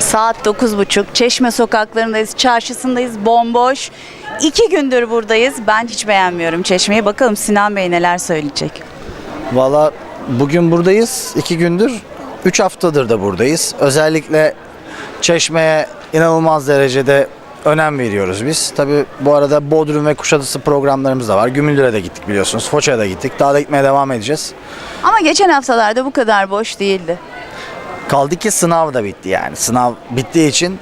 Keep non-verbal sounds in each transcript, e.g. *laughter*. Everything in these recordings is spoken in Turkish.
Saat 9.30. Çeşme sokaklarındayız, çarşısındayız, bomboş. İki gündür buradayız. Ben hiç beğenmiyorum Çeşme'yi. Bakalım Sinan Bey neler söyleyecek. Valla bugün buradayız. iki gündür. Üç haftadır da buradayız. Özellikle Çeşme'ye inanılmaz derecede önem veriyoruz biz. Tabi bu arada Bodrum ve Kuşadası programlarımız da var. Gümüldür'e de gittik biliyorsunuz. Foça'ya da gittik. Daha da gitmeye devam edeceğiz. Ama geçen haftalarda bu kadar boş değildi. Kaldı ki sınav da bitti yani. Sınav bittiği için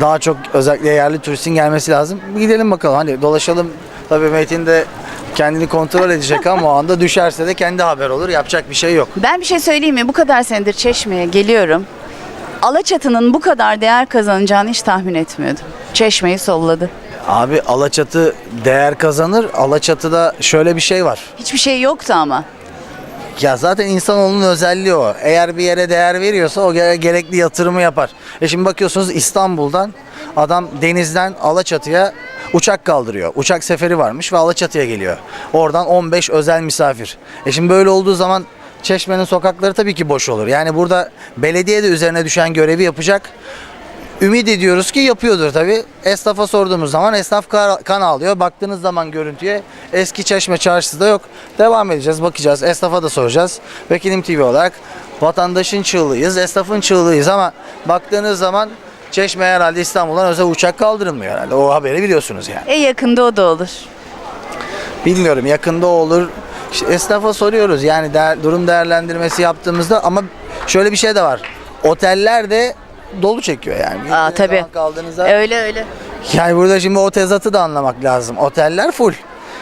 daha çok özellikle yerli turistin gelmesi lazım. Bir gidelim bakalım hani dolaşalım. Tabii Metin de kendini kontrol edecek ama o anda düşerse de kendi haber olur. Yapacak bir şey yok. Ben bir şey söyleyeyim mi? Bu kadar senedir Çeşme'ye geliyorum. Alaçatı'nın bu kadar değer kazanacağını hiç tahmin etmiyordum. Çeşme'yi solladı. Abi Alaçatı değer kazanır. Alaçatı'da şöyle bir şey var. Hiçbir şey yoktu ama. Ya zaten insanoğlunun özelliği o. Eğer bir yere değer veriyorsa o gere- gerekli yatırımı yapar. E şimdi bakıyorsunuz İstanbul'dan adam denizden Alaçatı'ya uçak kaldırıyor. Uçak seferi varmış ve Alaçatı'ya geliyor. Oradan 15 özel misafir. E şimdi böyle olduğu zaman Çeşme'nin sokakları tabii ki boş olur. Yani burada belediye de üzerine düşen görevi yapacak. Ümit ediyoruz ki yapıyordur tabi. Esnafa sorduğumuz zaman esnaf kan ağlıyor. Baktığınız zaman görüntüye eski çeşme çarşısı da yok. Devam edeceğiz, bakacağız. Esnafa da soracağız. Vekilim TV olarak vatandaşın çığlığıyız, esnafın çığlığıyız ama baktığınız zaman Çeşme herhalde İstanbul'dan özel uçak kaldırılmıyor herhalde. O haberi biliyorsunuz yani. E yakında o da olur. Bilmiyorum yakında olur. İşte esnafa soruyoruz yani değer- durum değerlendirmesi yaptığımızda ama şöyle bir şey de var. Oteller de dolu çekiyor yani. Aa tabii. zaman Kaldığınızda Öyle öyle. Yani burada şimdi o tezatı da anlamak lazım. Oteller full.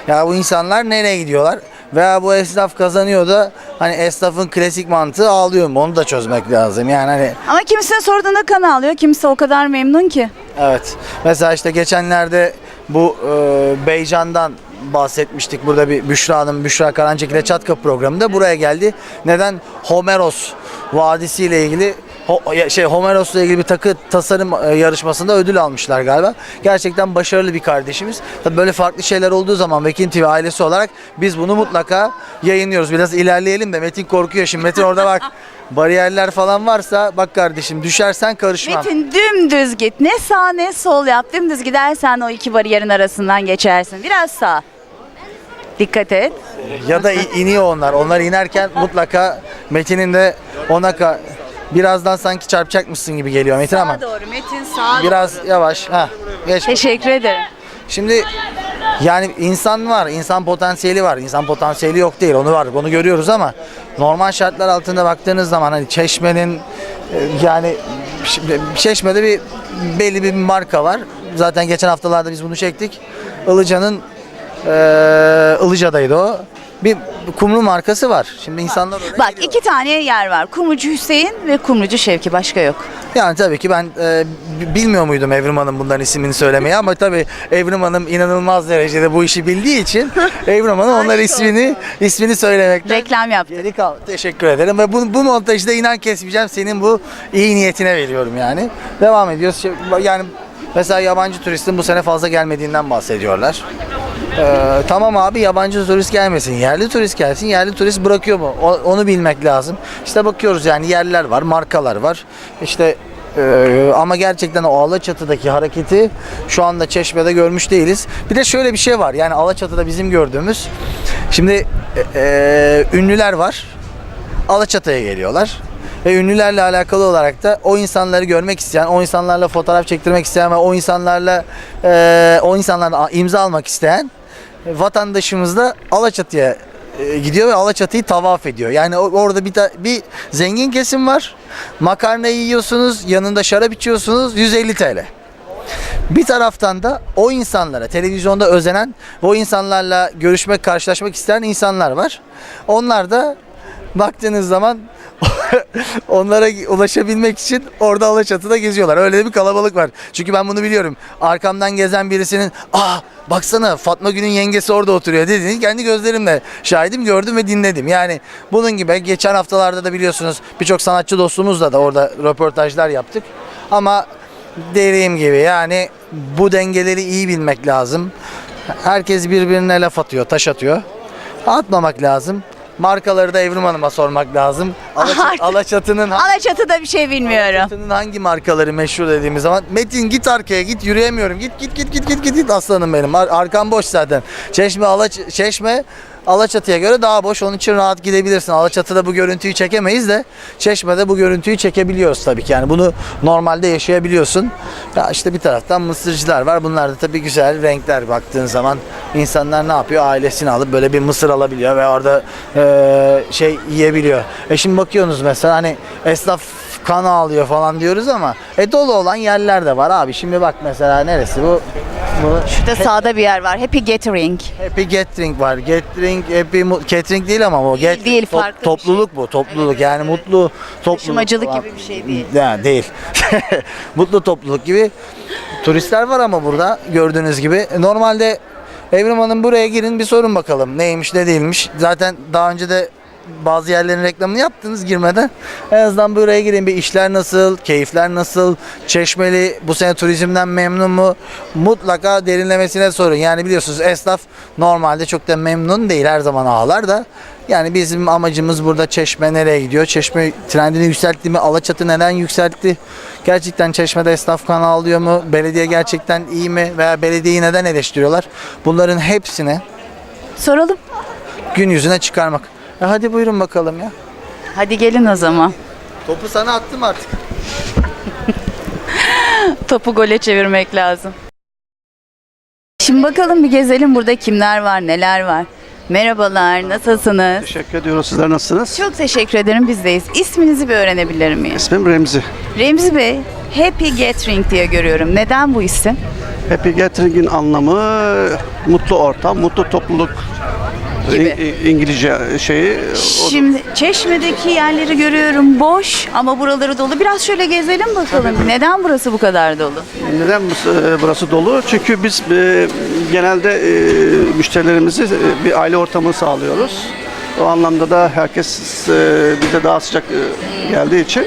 Ya bu insanlar nereye gidiyorlar? Veya bu esnaf kazanıyor da hani esnafın klasik mantığı ağlıyor mu? Onu da çözmek lazım. Yani hani Ama kimisine sorduğunda kan ağlıyor. Kimse o kadar memnun ki. evet. Mesela işte geçenlerde bu e, Beycan'dan bahsetmiştik. Burada bir Büşra Hanım, Büşra Karancık ile Çatka programında buraya geldi. Neden? Homeros Vadisi ile ilgili Ho- şey Homeros'la ilgili bir takı tasarım e, yarışmasında ödül almışlar galiba. Gerçekten başarılı bir kardeşimiz. Tabii böyle farklı şeyler olduğu zaman Metin TV ailesi olarak biz bunu mutlaka yayınlıyoruz. Biraz ilerleyelim de Metin korkuyor şimdi. Metin orada bak *laughs* bariyerler falan varsa bak kardeşim düşersen karışmam. Metin dümdüz git. Ne sağ ne sol yap. Dümdüz gidersen o iki bariyerin arasından geçersin. Biraz sağ. Dikkat et. Ya da i- iniyor onlar. Onlar inerken mutlaka Metin'in de ona ka- birazdan sanki çarpacakmışsın gibi geliyor Metin ama Sağa doğru Metin sağa. biraz yavaş. Ha, geç. Teşekkür ederim. Şimdi yani insan var, insan potansiyeli var. İnsan potansiyeli yok değil, onu var, onu görüyoruz ama normal şartlar altında baktığınız zaman hani Çeşme'nin e, yani Çeşme'de bir belli bir marka var. Zaten geçen haftalarda biz bunu çektik. Ilıca'nın e, Ilıca'daydı o. Bir kumru markası var. Şimdi insanlar oraya Bak geliyorlar. iki tane yer var. Kumrucu Hüseyin ve Kumrucu Şevki. Başka yok. Yani tabii ki ben e, bilmiyor muydum Evrim Hanım bunların ismini söylemeyi ama tabii Evrim Hanım inanılmaz derecede bu işi bildiği için *laughs* Evrim Hanım onlar Harika ismini ismini söylemekten Reklam yaptı. geri kal. Teşekkür ederim ve bu, bu montajı da inan kesmeyeceğim senin bu iyi niyetine veriyorum yani. Devam ediyoruz. Şey, Yani mesela yabancı turistin bu sene fazla gelmediğinden bahsediyorlar. Ee, tamam abi yabancı turist gelmesin. Yerli turist gelsin. Yerli turist bırakıyor mu? O- onu bilmek lazım. İşte bakıyoruz yani yerler var, markalar var. İşte e, ama gerçekten o Alaçatı'daki hareketi şu anda Çeşme'de görmüş değiliz. Bir de şöyle bir şey var. Yani Alaçatı'da bizim gördüğümüz şimdi e, e, ünlüler var. Alaçatı'ya geliyorlar. Ve ünlülerle alakalı olarak da o insanları görmek isteyen, o insanlarla fotoğraf çektirmek isteyen ve o insanlarla e, o insanlarla imza almak isteyen vatandaşımız da Alaçatı'ya e, gidiyor ve Alaçatı'yı tavaf ediyor. Yani orada bir bir zengin kesim var. Makarna yiyorsunuz, yanında şarap içiyorsunuz 150 TL. Bir taraftan da o insanlara, televizyonda özenen ve o insanlarla görüşmek, karşılaşmak isteyen insanlar var. Onlar da baktığınız zaman *laughs* onlara ulaşabilmek için orada Alaçatı'da geziyorlar. Öyle de bir kalabalık var. Çünkü ben bunu biliyorum. Arkamdan gezen birisinin aa baksana Fatma Gül'ün yengesi orada oturuyor dediğini kendi gözlerimle şahidim, gördüm ve dinledim. Yani bunun gibi geçen haftalarda da biliyorsunuz birçok sanatçı dostumuzla da orada röportajlar yaptık. Ama dediğim gibi yani bu dengeleri iyi bilmek lazım. Herkes birbirine laf atıyor, taş atıyor. Atmamak lazım. Markaları da Evrim Hanım'a sormak lazım. Alaçat- Artık. Alaçatı'nın hangi, Alaçatı'da bir şey bilmiyorum. Alaçatı'nın hangi markaları meşhur dediğimiz zaman Metin git arkaya git yürüyemiyorum. Git git git git git git git aslanım benim. Ar- arkam boş zaten. Çeşme Alaç Çeşme Alaçatı'ya göre daha boş. Onun için rahat gidebilirsin. Alaçatı'da bu görüntüyü çekemeyiz de Çeşme'de bu görüntüyü çekebiliyoruz tabii ki. Yani bunu normalde yaşayabiliyorsun. Ya işte bir taraftan mısırcılar var. Bunlar da tabii güzel renkler baktığın zaman. insanlar ne yapıyor? Ailesini alıp böyle bir mısır alabiliyor ve orada eee, şey yiyebiliyor. E şimdi bakıyorsunuz mesela hani esnaf kan ağlıyor falan diyoruz ama e dolu olan yerler de var abi. Şimdi bak mesela neresi bu? Bu Şurada sağda bir yer var. Happy Gathering. Happy Gathering var. Gathering, Happy Mu- Catering değil ama o. Gathering, değil, farklı bir Topluluk bu, topluluk. Yani mutlu topluluk. Taşımacılık falan. gibi bir şey değil. Ya, değil. *laughs* mutlu topluluk gibi. Turistler var ama burada gördüğünüz gibi. Normalde Evrim Hanım buraya girin bir sorun bakalım. Neymiş ne değilmiş. Zaten daha önce de bazı yerlerin reklamını yaptınız girmeden. En azından buraya girin bir işler nasıl, keyifler nasıl, Çeşmeli bu sene turizmden memnun mu? Mutlaka derinlemesine sorun. Yani biliyorsunuz esnaf normalde çok da memnun değil her zaman ağlar da. Yani bizim amacımız burada Çeşme nereye gidiyor? Çeşme trendini yükseltti mi? Alaçatı neden yükseltti? Gerçekten Çeşme'de esnaf kan alıyor mu? Belediye gerçekten iyi mi? Veya belediyeyi neden eleştiriyorlar? Bunların hepsini Soralım. gün yüzüne çıkarmak. E hadi buyurun bakalım ya. Hadi gelin o zaman. Topu sana attım artık. *laughs* Topu gole çevirmek lazım. Şimdi bakalım bir gezelim burada kimler var, neler var. Merhabalar, nasılsınız? Teşekkür ediyoruz. Sizler nasılsınız? Çok teşekkür ederim, bizdeyiz. İsminizi bir öğrenebilir miyim? İsmim Remzi. Remzi Bey, Happy Gathering diye görüyorum. Neden bu isim? Happy Gathering'in anlamı mutlu ortam, mutlu topluluk Gibi. İ- İngilizce şeyi. o- Şimdi Çeşme'deki yerleri görüyorum boş ama buraları dolu. Biraz şöyle gezelim bakalım. Neden burası bu kadar dolu? Neden bu- e, burası dolu? Çünkü biz e, genelde e, müşterilerimizi e, bir aile ortamı sağlıyoruz. O anlamda da herkes e, bize daha sıcak e, geldiği için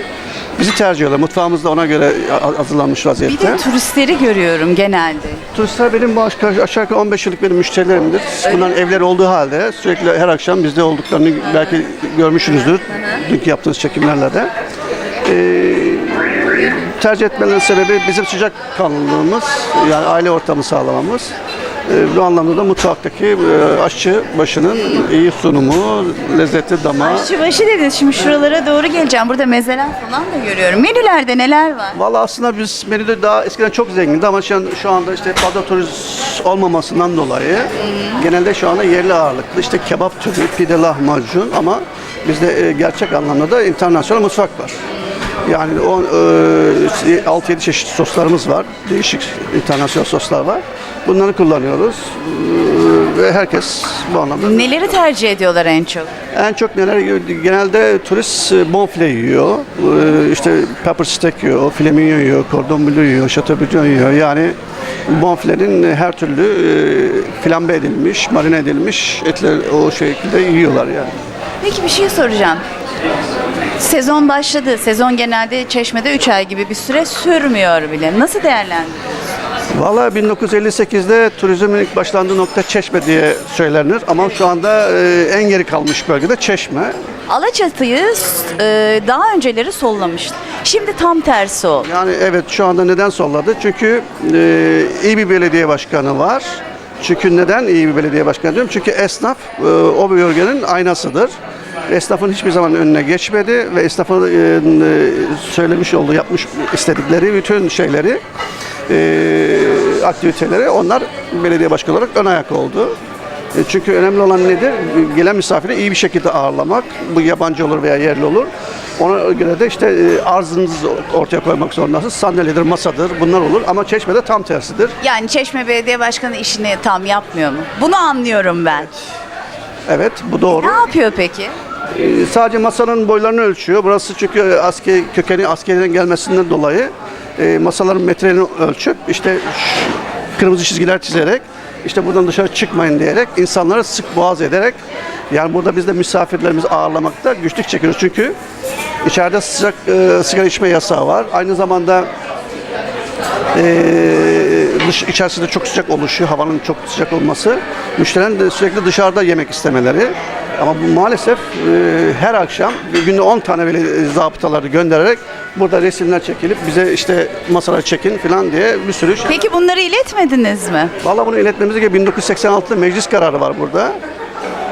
bizi tercih ediyorlar. Mutfağımız da ona göre hazırlanmış Bir vaziyette. de turistleri görüyorum genelde. Turistler benim bu aşağı aşağı yukarı 15 yıllık benim müşterilerimdir. Bunların evleri olduğu halde sürekli her akşam bizde olduklarını belki görmüşsünüzdür. Dünkü yaptığınız çekimlerle de. Ee, tercih etmelerinin sebebi bizim sıcak kanlılığımız, yani aile ortamı sağlamamız. Ee, bu anlamda da mutfaktaki e, aşçı başının iyi sunumu, lezzetli dama. Şubaşı dediniz. Şimdi şuralara doğru geleceğim. Burada mezeler falan da görüyorum. Menülerde neler var? Valla aslında biz menüde daha eskiden çok zengindi ama şu, an, şu anda işte fazla turist olmamasından dolayı genelde şu anda yerli ağırlıklı işte kebap türü, pide lahmacun ama bizde e, gerçek anlamda da internasyonel mutfak var. Yani o e, 6-7 çeşit soslarımız var. Değişik internasyonel soslar var. Bunları kullanıyoruz. E, ve herkes bu anlamda Neleri tercih ediyorlar en çok? en çok neler yiyor? Genelde turist e, bonfile yiyor, e, işte pepper steak yiyor, file mignon yiyor, cordon bleu yiyor, chateaubriand yiyor. Yani bonfilerin her türlü e, flambe edilmiş, marine edilmiş etler o şekilde yiyorlar yani. Peki bir şey soracağım. Sezon başladı. Sezon genelde Çeşme'de 3 ay gibi bir süre sürmüyor bile. Nasıl değerlendiriyorsunuz? Valla 1958'de turizmin ilk başlandığı nokta Çeşme diye söylenir ama şu anda e, en geri kalmış bölgede Çeşme. Alaçatı'yı e, daha önceleri sollamıştı. Şimdi tam tersi oldu. Yani evet şu anda neden solladı? Çünkü e, iyi bir belediye başkanı var. Çünkü neden iyi bir belediye başkanı diyorum? Çünkü esnaf e, o bölgenin aynasıdır. Esnafın hiçbir zaman önüne geçmedi ve esnafın e, söylemiş olduğu, yapmış istedikleri bütün şeyleri, e, aktiviteleri onlar belediye başkanı olarak ön ayak oldu. E, Çünkü önemli olan nedir? Gelen misafiri iyi bir şekilde ağırlamak. Bu yabancı olur veya yerli olur. Ona göre de işte e, arzınızı ortaya koymak zorundasınız. Sandalyedir, masadır bunlar olur. Ama Çeşme'de tam tersidir. Yani Çeşme Belediye Başkanı işini tam yapmıyor mu? Bunu anlıyorum ben. Evet bu doğru. Ne yapıyor peki? E, Sadece masanın boylarını ölçüyor. Burası çünkü asker, kökeni askeriden gelmesinden dolayı e, masaların metrelerini ölçüp işte kırmızı çizgiler çizerek işte buradan dışarı çıkmayın diyerek insanları sık boğaz ederek yani burada biz de misafirlerimizi ağırlamakta güçlük çekiyoruz. Çünkü içeride sıcak e, sigara içme yasağı var. Aynı zamanda e, dış içerisinde çok sıcak oluşu, havanın çok sıcak olması, müşterilerin de sürekli dışarıda yemek istemeleri. Ama bu maalesef e, her akşam günde 10 tane böyle zabıtaları göndererek burada resimler çekilip bize işte masalar çekin falan diye bir sürü şey. Peki bunları iletmediniz mi? Vallahi bunu iletmemiz gerekiyor. 1986'da meclis kararı var burada.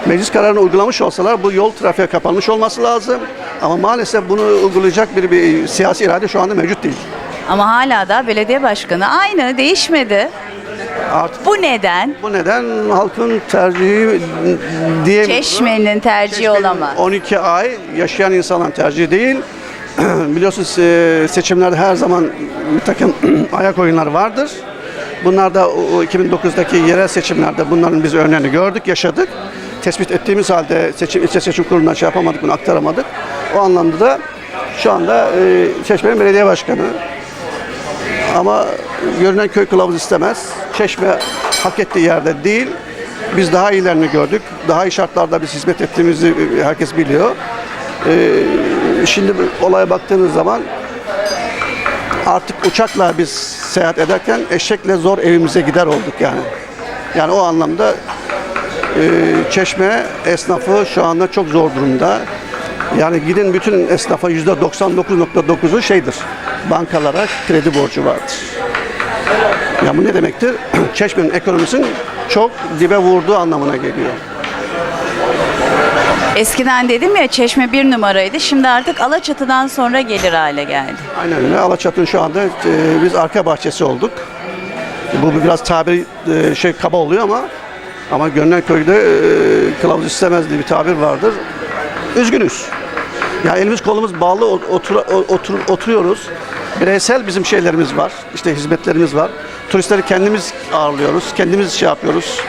Meclis kararını uygulamış olsalar bu yol trafiğe kapanmış olması lazım. Ama maalesef bunu uygulayacak bir, bir siyasi irade şu anda mevcut değil. Ama hala da belediye başkanı aynı değişmedi. Artık Bu neden? bu neden halkın tercihi diye Çeşme'nin tercihi olamaz. 12 ay yaşayan insanların tercihi değil. *clears throat* Biliyorsunuz e, seçimlerde her zaman bir takım *clears throat* ayak oyunları vardır. Bunlar da o o 2009'daki yerel seçimlerde bunların biz örneğini gördük, yaşadık. Tespit ettiğimiz halde seçim, ilçe seçim kurulundan şey yapamadık, bunu aktaramadık. O anlamda da şu anda e, Çeşme'nin belediye başkanı. Ama görünen köy kılavuz istemez. Çeşme hak ettiği yerde değil. Biz daha iyilerini gördük. Daha iyi şartlarda biz hizmet ettiğimizi herkes biliyor. Ee, şimdi olaya baktığınız zaman artık uçakla biz seyahat ederken eşekle zor evimize gider olduk yani. Yani o anlamda e, Çeşme esnafı şu anda çok zor durumda. Yani gidin bütün esnafa yüzde 99.9'u şeydir. Bankalara kredi borcu vardır. Ya bu ne demektir? *clears throat* Çeşme'nin ekonomisinin çok dibe vurduğu anlamına geliyor. Eskiden dedim ya Çeşme bir numaraydı. Şimdi artık Alaçatı'dan sonra gelir hale geldi. Aynen öyle. Alaçatı'nın şu anda e, biz arka bahçesi olduk. Bu biraz tabir e, şey kaba oluyor ama ama görünen köyde e, kılavuz istemez diye bir tabir vardır. Üzgünüz. Ya elimiz kolumuz bağlı otur, otur, oturuyoruz. Bireysel bizim şeylerimiz var. İşte hizmetlerimiz var. Turistleri kendimiz ağırlıyoruz. Kendimiz şey yapıyoruz.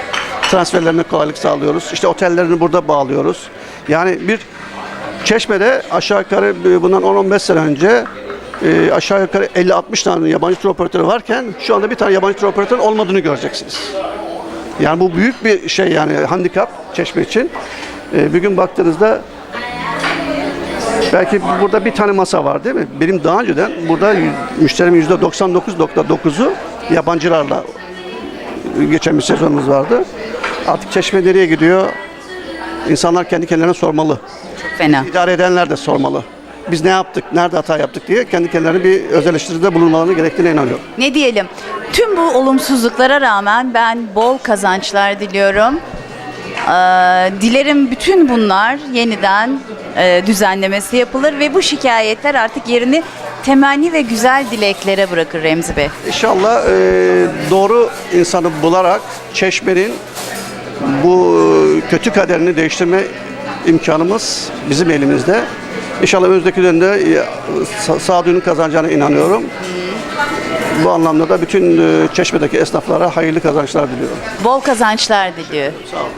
Transferlerine kolaylık sağlıyoruz. İşte otellerini burada bağlıyoruz. Yani bir Çeşme'de aşağı yukarı e, bundan 10-15 sene önce e, aşağı yukarı 50-60 tane yabancı tur operatörü varken şu anda bir tane yabancı tur operatörü olmadığını göreceksiniz. Yani bu büyük bir şey yani handikap Çeşme için. E, bir gün baktığınızda belki burada bir tane masa var değil mi? Benim daha önceden burada müşterimin %99.9'u yabancılarla geçen bir sezonumuz vardı. Artık Çeşme nereye gidiyor? İnsanlar kendi kendilerine sormalı. Fena. İdare edenler de sormalı. Biz ne yaptık, nerede hata yaptık diye kendi kendilerine bir öz eleştiride bulunmalarını gerektiğine inanıyorum. Ne diyelim? Tüm bu olumsuzluklara rağmen ben bol kazançlar diliyorum. Ee, dilerim bütün bunlar yeniden e, düzenlemesi yapılır ve bu şikayetler artık yerini temenni ve güzel dileklere bırakır Remzi Bey. İnşallah e, doğru insanı bularak Çeşme'nin bu kötü kaderini değiştirme imkanımız bizim elimizde. İnşallah önümüzdeki dönemde e, sa- sağduyunun kazanacağına inanıyorum. Bu anlamda da bütün e, Çeşme'deki esnaflara hayırlı kazançlar diliyorum. Bol kazançlar diliyor. Sağ olun.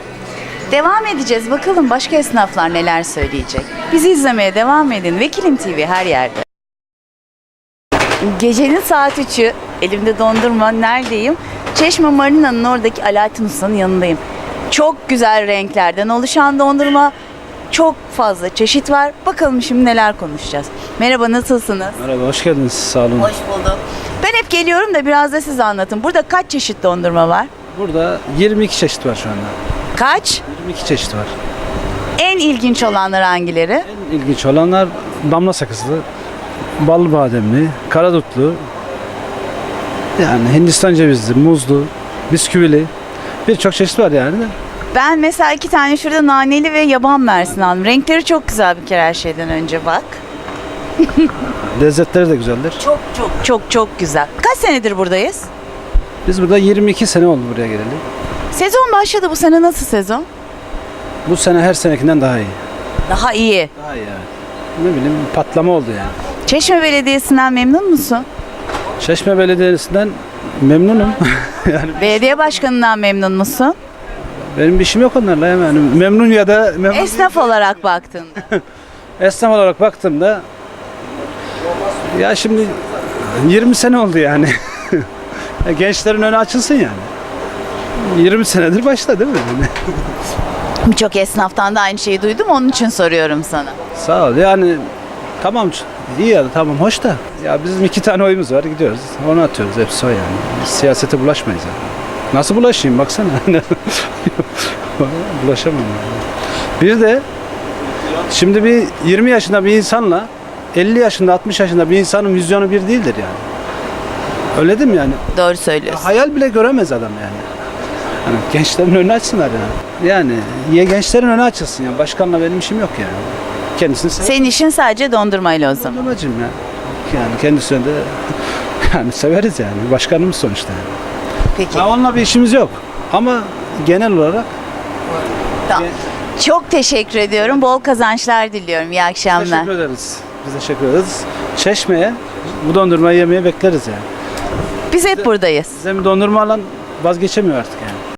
Devam edeceğiz. Bakalım başka esnaflar neler söyleyecek. Bizi izlemeye devam edin. Vekilim TV her yerde. Gecenin saat 3'ü. Elimde dondurma. Neredeyim? Çeşme Marina'nın oradaki Alaaddin Usta'nın yanındayım. Çok güzel renklerden oluşan dondurma. Çok fazla çeşit var. Bakalım şimdi neler konuşacağız. Merhaba nasılsınız? Merhaba, hoş geldiniz. Sağ olun. Hoş bulduk. Ben hep geliyorum da biraz da siz anlatın. Burada kaç çeşit dondurma var? Burada 22 çeşit var şu anda. Kaç? 22 çeşit var. En ilginç olanlar hangileri? En ilginç olanlar damla sakızlı, bal bademli, karadutlu, yani Hindistan cevizli, muzlu, bisküvili. Birçok çeşit var yani. de. Ben mesela iki tane şurada naneli ve yaban mersin aldım. Renkleri çok güzel bir kere her şeyden önce bak. *laughs* Lezzetleri de güzeldir. Çok çok çok çok güzel. Kaç senedir buradayız? Biz burada 22 sene oldu buraya geleli. Sezon başladı bu sene nasıl sezon? Bu sene her senekinden daha iyi. Daha iyi. Daha iyi evet. Ne bileyim patlama oldu yani. Çeşme Belediyesi'nden memnun musun? Çeşme Belediyesi'nden memnunum. *laughs* yani Belediye başkanından memnun musun? benim bir işim yok onlarla yani memnun ya da memnun Esnaf olarak baktığında. *laughs* Esnaf olarak baktığımda ya şimdi 20 sene oldu yani. *laughs* Ya Gençlerin önü açılsın yani. 20 senedir başta değil mi? *laughs* Birçok esnaftan da aynı şeyi duydum onun için soruyorum sana. Sağ ol. Yani tamam iyi ya tamam hoş da. Ya bizim iki tane oyumuz var gidiyoruz. Onu atıyoruz hepsi o yani. Biz siyasete bulaşmayız yani. Nasıl bulaşayım baksana. *laughs* Bulaşamam yani. Bir de şimdi bir 20 yaşında bir insanla 50 yaşında 60 yaşında bir insanın vizyonu bir değildir yani. Öyle değil mi yani? Doğru söylüyorsun. Hayal bile göremez adam yani. Hani gençlerin önünü açsınlar yani. Yani ya gençlerin önü açılsın yani. Başkanla benim işim yok yani. Kendisini sev- Senin işin sadece dondurmayla o zaman. Dondurmacıyım ya. Yani kendisine de *laughs* yani severiz yani. Başkanımız sonuçta. Yani. Peki. Ya onunla bir işimiz yok. Ama genel olarak Tamam. Çok teşekkür ediyorum. Bol kazançlar diliyorum. İyi akşamlar. teşekkür ederiz. Biz teşekkür ederiz. Çeşme'ye bu dondurmayı yemeye bekleriz yani. Biz hep buradayız. Bize bir dondurma alan vazgeçemiyor artık.